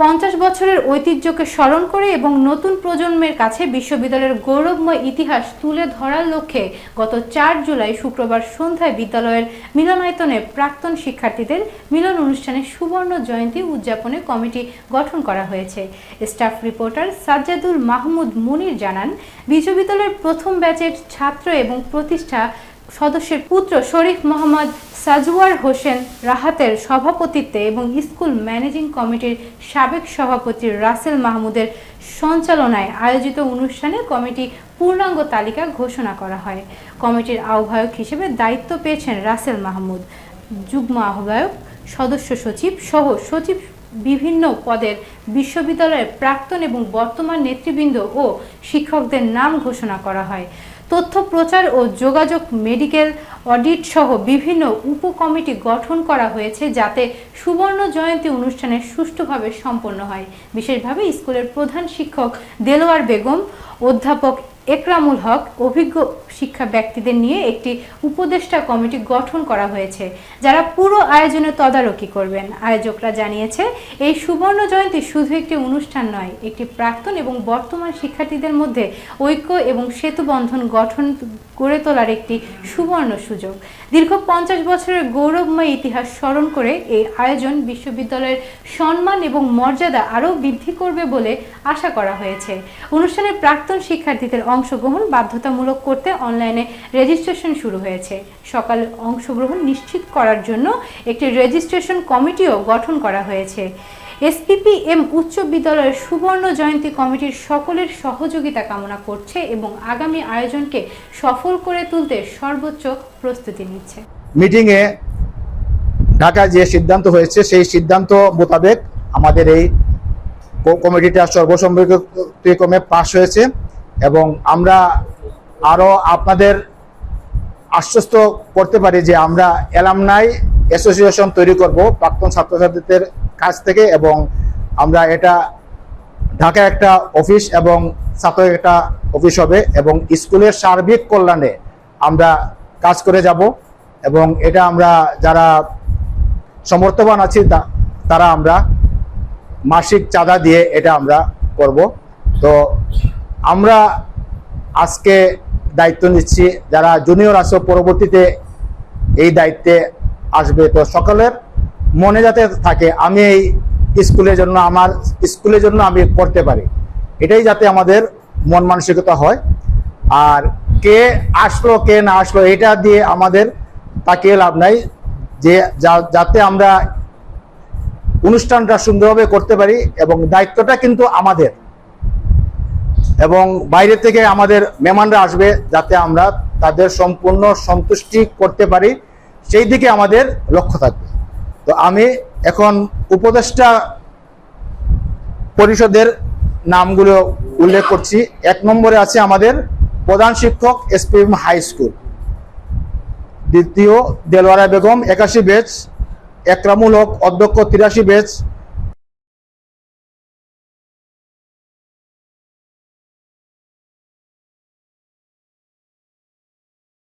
পঞ্চাশ বছরের ঐতিহ্যকে স্মরণ করে এবং নতুন প্রজন্মের কাছে বিশ্ববিদ্যালয়ের গৌরবময় ইতিহাস তুলে ধরার লক্ষ্যে গত চার জুলাই শুক্রবার সন্ধ্যায় বিদ্যালয়ের মিলনায়তনে প্রাক্তন শিক্ষার্থীদের মিলন অনুষ্ঠানে সুবর্ণ জয়ন্তী উদযাপনে কমিটি গঠন করা হয়েছে। স্টাফ রিপোর্টার সাজ্জাদুল মাহমুদ মুনির জানান, বিশ্ববিদ্যালয়ের প্রথম ব্যাচের ছাত্র এবং প্রতিষ্ঠা সদস্যের পুত্র শরীফ মোহাম্মদ সাজওয়ার হোসেন রাহাতের সভাপতিত্বে এবং স্কুল ম্যানেজিং কমিটির সাবেক সভাপতি রাসেল মাহমুদের সঞ্চালনায় আয়োজিত অনুষ্ঠানে কমিটি পূর্ণাঙ্গ তালিকা ঘোষণা করা হয়। কমিটির আহ্বায়ক হিসেবে দায়িত্ব পেয়েছেন রাসেল মাহমুদ। যুগ্ম আহ্বায়ক, সদস্য সচিব সহ সচিব বিভিন্ন পদের বিশ্ববিদ্যালয়ের প্রাক্তন এবং বর্তমান নেতৃবৃন্দ ও শিক্ষকদের নাম ঘোষণা করা হয়। তথ্য প্রচার ও যোগাযোগ মেডিকেল অডিট সহ বিভিন্ন উপকমিটি গঠন করা হয়েছে যাতে সুবর্ণ জয়ন্তী অনুষ্ঠানে সুষ্ঠুভাবে সম্পন্ন হয়। বিশেষভাবে স্কুলের প্রধান শিক্ষক দেলোয়ার বেগম, অধ্যাপক একরামুল হক অভিজ্ঞ শিক্ষা ব্যক্তিদের নিয়ে একটি উপদেষ্টা কমিটি গঠন করা হয়েছে, যারা পুরো আয়োজনে তদারকি করবেন। আয়োজকরা জানিয়েছে, এই সুবর্ণ জয়ন্তী শুধু একটি অনুষ্ঠান নয়, একটি প্রাক্তন এবং বর্তমান শিক্ষার্থীদের মধ্যে ঐক্য এবং সেতুবন্ধন গঠন গড়ে তোলার একটি সুবর্ণ সুযোগ। দীর্ঘ পঞ্চাশ বছরের গৌরবময় ইতিহাস স্মরণ করে এই আয়োজন বিশ্ববিদ্যালয়ের সম্মান এবং মর্যাদা আরও বৃদ্ধি করবে বলে আশা করা হয়েছে। অনুষ্ঠানে প্রাক্তন শিক্ষার্থীদের অংশগ্রহণ বাধ্যতামূলক করতে অনলাইনে রেজিস্ট্রেশন শুরু হয়েছে। সকালে অংশগ্রহণ নিশ্চিত করার জন্য একটি রেজিস্ট্রেশন কমিটিও গঠন করা হয়েছে। এসপিপি এম উচ্চ বিদ্যালয়ের সুবর্ণ জয়ন্তী কমিটির সকলের সহযোগিতা কামনা করছে এবং আগামী আয়োজনকে সফল করে তুলতে সর্বোচ্চ প্রস্তুতি নিচ্ছে। মিটিংয়ে ঢাকায় যে সিদ্ধান্ত হয়েছে, সেই সিদ্ধান্ত মোতাবেক আমাদের এই কমিটিটা সর্বসম্মতিক্রমে পাশ হয়েছে। এবং আমরা আরও আপনাদের আশ্বস্ত করতে পারি যে আমরা এলামনাই অ্যাসোসিয়েশন তৈরি করব প্রাক্তন ছাত্রছাত্রীদের কাছ থেকে এবং আমরা এটা ঢাকা একটা অফিস এবং ছাত্র একটা অফিস হবে এবং স্কুলের সার্বিক কল্যাণে আমরা কাজ করে যাব এবং এটা আমরা যারা সমর্থবান আছি তারা আমরা মাসিক চাঁদা দিয়ে এটা আমরা করব। তো আমরা আজকে দায়িত্ব নিচ্ছি যারা জুনিয়র আছে, পরবর্তীতে এই দায়িত্বে আসবে। তো সকলের মনে যাতে থাকে, আমি এই স্কুলের জন্য, আমার স্কুলের জন্য আমি করতে পারি। এটাই যাতে আমাদের মন মানসিকতা হয়। আর কে আসলো, কে না আসলো, এটা দিয়ে আমাদের তাকিয়ে লাভ নাই। যে যা- যাতে আমরা অনুষ্ঠানটা সুন্দরভাবে করতে পারি এবং দায়িত্বটা কিন্তু আমাদের। এবং বাইরে থেকে আমাদের মেহমানরা আসবে যাতে আমরা তাদের সম্পূর্ণ সন্তুষ্টি করতে পারি। সেই দিকে আমাদের লক্ষ্য থাকবে। তো আমি এখন উপদেষ্টা পরিষদের নামগুলো উল্লেখ করছি। এক নম্বরে আছে আমাদের প্রধান শিক্ষক এসপিএম হাই স্কুল। দ্বিতীয় দেলওয়ারা বেগম একাশি বেচ একরামুল হক অধ্যক্ষ তিরাশি বেচ